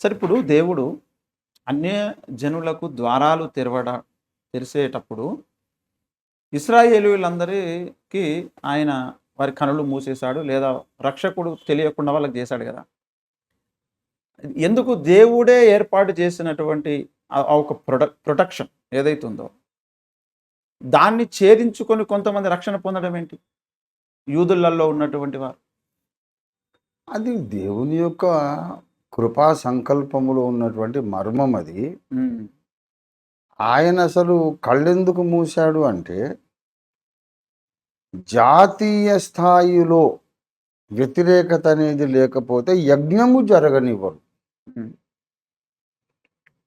సరే ఇప్పుడు దేవుడు అన్య జనులకు ద్వారాలు తెరవడ తెరిసేటప్పుడు ఇస్రాయేలీలందరికీ ఆయన వారి కనులు మూసేశాడు లేదా రక్షకుడు తెలియకుండా వాళ్ళకి చేశాడు కదా. ఎందుకు దేవుడే ఏర్పాటు చేసినటువంటి ఆ ఒక ప్రొడక్ ప్రొటెక్షన్ ఏదైతుందో దాన్ని ఛేదించుకొని కొంతమంది రక్షణ పొందడం ఏంటి? యూదులలో ఉన్నటువంటి వారు. అది దేవుని యొక్క కృపా సంకల్పములో ఉన్నటువంటి మర్మం అది. ఆయన అసలు కళ్ళెందుకు మూశాడు అంటే జాతీయ స్థాయిలో వ్యతిరేకత అనేది లేకపోతే యజ్ఞము జరగనివ్వరు.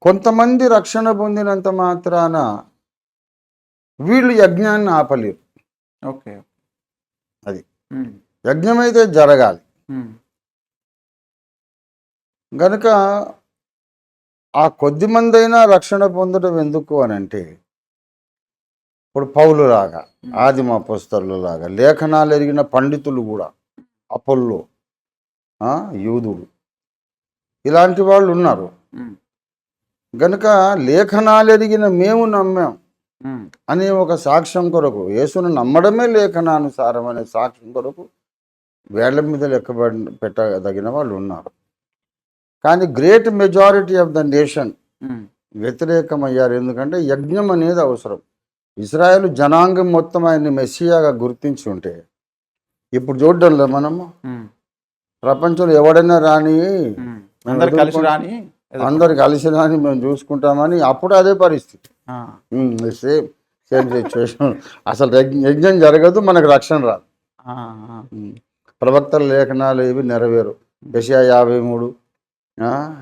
కొంతమంది రక్షణ పొందినంత మాత్రాన వీళ్ళు యజ్ఞాన్ని ఆపలేరు. ఓకే. అది. ఉమ్, యజ్ఞం అయితే జరగాలి గనుక ఆ కొద్ది మంది అయినా రక్షణ పొందడం ఎందుకు అని అంటే ఇప్పుడు పౌలులాగా ఆదిమ పుస్తరులు లాగా లేఖనాలు ఎరిగిన పండితులు కూడా అపోల్లో ఆ, యూదులు ఇలాంటి వాళ్ళు ఉన్నారు. గనుక లేఖనాలు ఎరిగిన మేము నమ్మాం. అనే ఒక సాక్ష్యం కొరకు యేసును నమ్మడమే లేఖనానుసారం అనే సాక్ష్యం కొరకు వేళ్ళ మీద లెక్కబడి పెట్టదగిన వాళ్ళు ఉన్నారు. కానీ great majority of the nation um, వ్యతిరేకమయ్యారు. ఎందుకంటే యజ్ఞం అనేది అవసరం. ఇజ్రాయెల్ జనాంగం మొత్తం ఆయన్ని మెస్సియాగా గుర్తించి ఉంటే ఇప్పుడు చూడడంలో మనము. ఉమ్, ప్రపంచంలో ఎవడైనా రాని ఉమ్. అందరు కలిసి రాని అందరు కలిసి రాని మేము చూసుకుంటామని అప్పుడు అదే పరిస్థితి. సేమ్ సేమ్ సిచ్యువేషన్ అసలు యజ్ఞ- జరగదు మనకు రక్షణ రాదు. ప్రవక్తల లేఖనాలు ఏవి నెరవేరు. యెషయా యాభై మూడు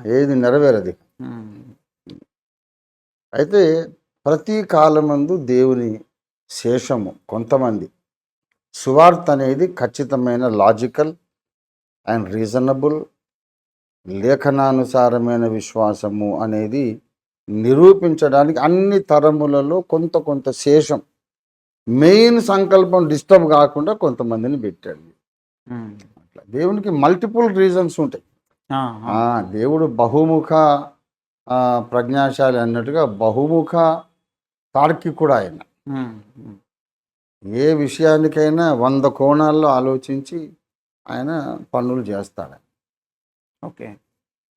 ఏది నెరవేరది. అయితే ప్రతి కాలమందు దేవుని శేషము కొంతమంది. సువార్త అనేది ఖచ్చితమైన లాజికల్ అండ్ రీజనబుల్. లేఖనానుసారమైన విశ్వాసము అనేది నిరూపించడానికి అన్ని తరములలో కొంత కొంత శేషం. మెయిన్ సంకల్పం డిస్టర్బ్ కాకుండా కొంతమందిని పెట్టాడు. అట్లా దేవునికి మల్టిపుల్ రీజన్స్ ఉంటాయి. దేవుడు బహుముఖ ప్రజ్ఞాశాలి అన్నట్టుగా బహుముఖ తార్కికుడు ఆయన. ఏ విషయానికైనా వంద కోణాల్లో ఆలోచించి ఆయన పనులు చేస్తాడు. ఓకే.